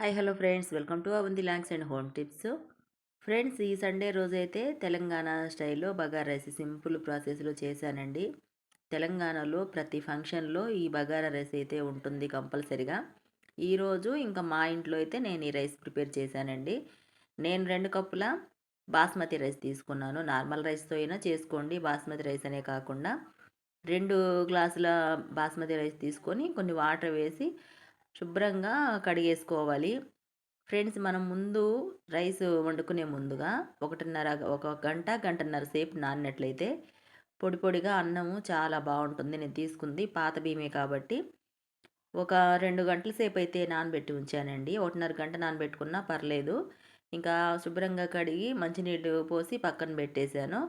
Hi hello friends welcome to Avanthi lanks and home tips friends ఈ Sunday రోజైతే తెలంగాణ స్టైల్లో bagara rice simple ప్రాసెస్లో చేశానండి. తెలంగాణలో ప్రతి ఫంక్షన్లో ఈ బగారా రైస్ అయితే ఉంటుంది కంపల్సరిగా. ఈరోజు ఇంకా మా ఇంట్లో అయితే నేను ఈ రైస్ ప్రిపేర్ చేశానండి. నేను రెండు కప్పుల బాస్మతి రైస్ తీసుకున్నాను. నార్మల్ రైస్తో అయినా చేసుకోండి బాస్మతి రైస్ అనే కాకుండా. రెండు గ్లాసుల బాస్మతి రైస్ తీసుకొని కొన్ని వాటర్ వేసి శుభ్రంగా కడిగేసుకోవాలి. ఫ్రెండ్స్ మనం ముందు రైస్ వండుకునే ముందుగా ఒకటిన్నర ఒక గంట గంటన్నర సేపు నానినట్లయితే పొడి పొడిగా అన్నము చాలా బాగుంటుంది. నేను తీసుకుంది పాత బియ్యమే కాబట్టి. ఒక రెండు గంటల సేపు అయితే నానబెట్టి ఉంచానండి. ఒకటిన్నర గంట నానబెట్టుకున్నా పర్లేదు. ఇంకా శుభ్రంగా కడిగి మంచినీళ్ళు పోసి పక్కన పెట్టేశాను.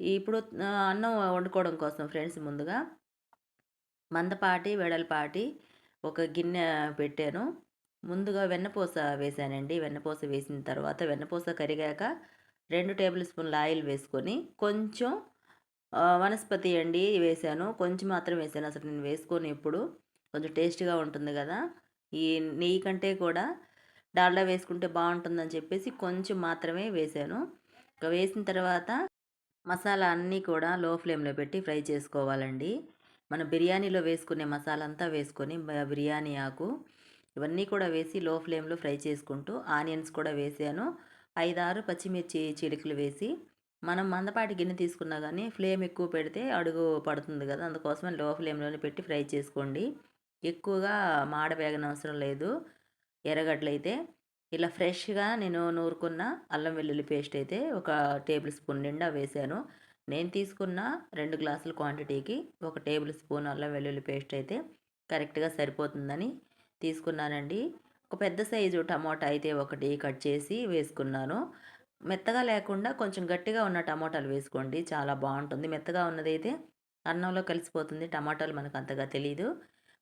ఇప్పుడు అన్నం వండుకోవడం కోసం ఫ్రెండ్స్ ముందుగా మందపాటి వెడల్పాటి ఒక గిన్నె పెట్టాను. ముందుగా వెన్నపూస వేసానండి. వెన్నపూస వేసిన తర్వాత వెన్నపూస కరిగాక రెండు టేబుల్ స్పూన్ల ఆయిల్ వేసుకొని కొంచెం వనస్పతి అండి వేసాను. కొంచెం మాత్రం వేసాను. అసలు నేను వేసుకొని ఎప్పుడు. కొంచెం టేస్ట్గా ఉంటుంది కదా. ఈ నెయ్యి కంటే కూడా డాల్డా వేసుకుంటే బాగుంటుందని చెప్పేసి కొంచెం మాత్రమే వేసాను. ఇంకా వేసిన తర్వాత మసాలా అన్నీ కూడా లో ఫ్లేమ్లో పెట్టి ఫ్రై చేసుకోవాలండి. మన బిర్యానీలో వేసుకునే మసాలా అంతా వేసుకొని బిర్యానీ ఆకు ఇవన్నీ కూడా వేసి లో ఫ్లేమ్లో ఫ్రై చేసుకుంటూ ఆనియన్స్ కూడా వేసాను. ఐదారు పచ్చిమిర్చి చిలుకలు వేసి మనం మందపాటి గిన్నె తీసుకున్నా కానీ ఫ్లేమ్ ఎక్కువ పెడితే అడుగు పడుతుంది కదా అందుకోసమే లో ఫ్లేమ్లోనే పెట్టి ఫ్రై చేసుకోండి. ఎక్కువగా మాడబేగనవసరం లేదు. ఎర్రగడ్డలైతే ఇలా ఫ్రెష్గా నేను నూరుకున్న అల్లం వెల్లుల్లి పేస్ట్ అయితే ఒక టేబుల్ స్పూన్ నిండా వేసాను. నేను తీసుకున్న రెండు గ్లాసుల క్వాంటిటీకి ఒక టేబుల్ స్పూన్ అల్లం వెల్లుల్లి పేస్ట్ అయితే కరెక్ట్గా సరిపోతుందని తీసుకున్నానండి. ఒక పెద్ద సైజు టమోటా అయితే ఒకటి కట్ చేసి వేసుకున్నాను. మెత్తగా లేకుండా కొంచెం గట్టిగా ఉన్న టమోటాలు వేసుకోండి చాలా బాగుంటుంది. మెత్తగా ఉన్నదైతే అన్నంలో కలిసిపోతుంది టమాటాలు మనకు అంతగా తెలియదు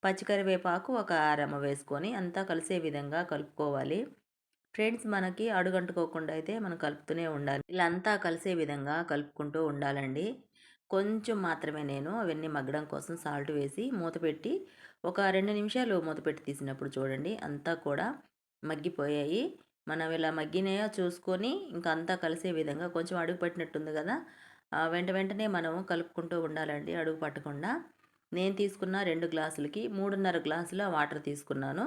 పచ్చికరివేపాకు ఒక అరమ్మ వేసుకొని అంతా కలిసే విధంగా కలుపుకోవాలి. ఫ్రెండ్స్ మనకి అడుగంటుకోకుండా అయితే మనం కలుపుతూనే ఉండాలి. ఇలా అంతా కలిసే విధంగా కలుపుకుంటూ ఉండాలండి. కొంచెం మాత్రమే నేను అవన్నీ మగ్గడం కోసం సాల్ట్ వేసి మూత పెట్టి ఒక రెండు నిమిషాలు మూత పెట్టి తీసినప్పుడు చూడండి అంతా కూడా మగ్గిపోయాయి. మనం ఇలా మగ్గినాయో చూసుకొని ఇంకా అంతా కలిసే విధంగా కొంచెం అడుగు పట్టినట్టుంది కదా వెంట వెంటనే మనం కలుపుకుంటూ ఉండాలండి అడుగు పట్టకుండా. నేను తీసుకున్న రెండు గ్లాసులకి మూడున్నర గ్లాసుల వాటర్ తీసుకున్నాను.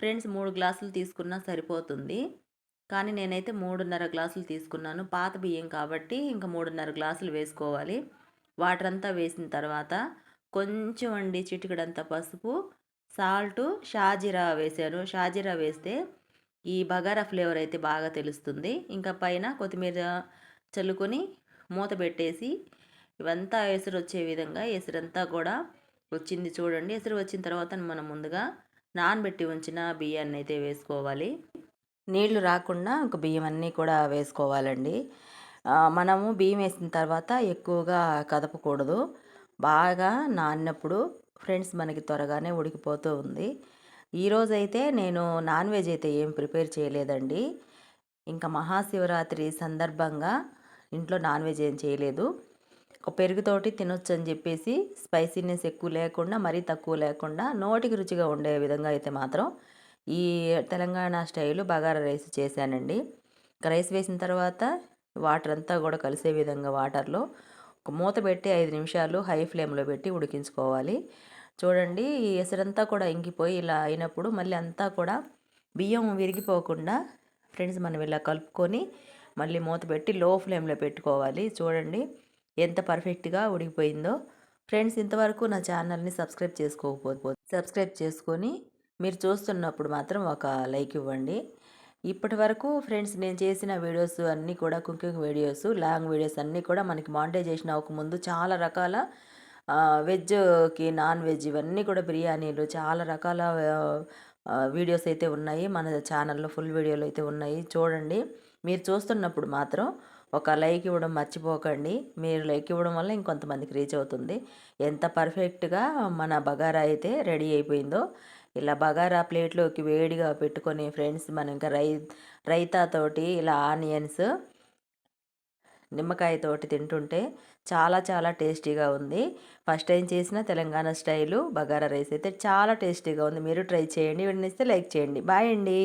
ఫ్రెండ్స్ మూడు గ్లాసులు తీసుకున్నా సరిపోతుంది. కానీ నేనైతే మూడున్నర గ్లాసులు తీసుకున్నాను. పాత బియ్యం కాబట్టి ఇంకా మూడున్నర గ్లాసులు వేసుకోవాలి. వాటర్ అంతా వేసిన తర్వాత కొంచెం అండి చిటికడంత పసుపు సాల్ట్ షాజీరా వేసాను. షాజీరా వేస్తే ఈ బగారా ఫ్లేవర్ అయితే బాగా తెలుస్తుంది. ఇంకా పైన కొత్తిమీర చల్లుకొని మూత పెట్టేసి ఇవంతా ఎసురు వచ్చే విధంగా ఎసురంతా కూడా వచ్చింది చూడండి. ఎసురు వచ్చిన తర్వాత మనం ముందుగా నానబెట్టి ఉంచిన బియ్యాన్ని అయితే వేసుకోవాలి. నీళ్ళు రాకుండా ఒక బియ్యం అన్నీ కూడా వేసుకోవాలండి. మనము బియ్యం వేసిన తర్వాత ఎక్కువగా కదపకూడదు. బాగా నానినప్పుడు ఫ్రెండ్స్ మనకి త్వరగానే ఉడికిపోతూ ఉంది. ఈరోజైతే నేను నాన్ వెజ్ అయితే ఏం ప్రిపేర్ చేయలేదండి. ఇంకా మహాశివరాత్రి సందర్భంగా ఇంట్లో నాన్ వెజ్ ఏం చేయలేదు. ఒక పెరుగుతోటి తినొచ్చు అని చెప్పేసి స్పైసీనెస్ ఎక్కువ లేకుండా మరీ తక్కువ లేకుండా నోటికి రుచిగా ఉండే విధంగా అయితే మాత్రం ఈ తెలంగాణ స్టైలు బగారా రైస్ చేశానండి. రైస్ వేసిన తర్వాత వాటర్ అంతా కూడా కలిసే విధంగా వాటర్లో ఒక మూత పెట్టి ఐదు నిమిషాలు హై ఫ్లేమ్లో పెట్టి ఉడికించుకోవాలి. చూడండి ఈ ఎసరంతా కూడా ఇంకిపోయి ఇలా అయినప్పుడు మళ్ళీ అంతా కూడా బియ్యం విరిగిపోకుండా ఫ్రెండ్స్ మనం ఇలా కలుపుకొని మళ్ళీ మూత పెట్టి లో ఫ్లేమ్లో పెట్టుకోవాలి. చూడండి ఎంత పర్ఫెక్ట్గా ఉడికిపోయిందో. ఫ్రెండ్స్ ఇంతవరకు నా ఛానల్ని సబ్స్క్రైబ్ చేసుకోకపోతే సబ్స్క్రైబ్ చేసుకొని మీరు చూస్తున్నప్పుడు మాత్రం ఒక లైక్ ఇవ్వండి. ఇప్పటి వరకు ఫ్రెండ్స్ నేను చేసిన వీడియోస్ అన్నీ కూడా కుకింగ్ వీడియోస్ లాంగ్ వీడియోస్ అన్నీ కూడా మనకి మానిటైజేషన్ అవ్వకముందు చాలా రకాల వెజ్కి నాన్ వెజ్ ఇవన్నీ కూడా బిర్యానీలు చాలా రకాల వీడియోస్ అయితే ఉన్నాయి. మన ఛానల్లో ఫుల్ వీడియోలు అయితే ఉన్నాయి. చూడండి. మీరు చూస్తున్నప్పుడు మాత్రం ఒక లైక్ ఇవ్వడం మర్చిపోకండి. మీరు లైక్ ఇవ్వడం వల్ల ఇంకొంతమందికి రీచ్ అవుతుంది. ఎంత పర్ఫెక్ట్గా మన బగారా అయితే రెడీ అయిపోయిందో. ఇలా బగారా ప్లేట్లోకి వేడిగా పెట్టుకొని ఫ్రెండ్స్ మనం ఇంకా రై రైతాతోటి ఇలా ఆనియన్స్ నిమ్మకాయతోటి తింటుంటే చాలా చాలా టేస్టీగా ఉంది. ఫస్ట్ టైం చేసిన తెలంగాణ స్టైలు బగారా రైస్ అయితే చాలా టేస్టీగా ఉంది. మీరు ట్రై చేయండి. వినిస్తే లైక్ చేయండి. బాయ్ అండి.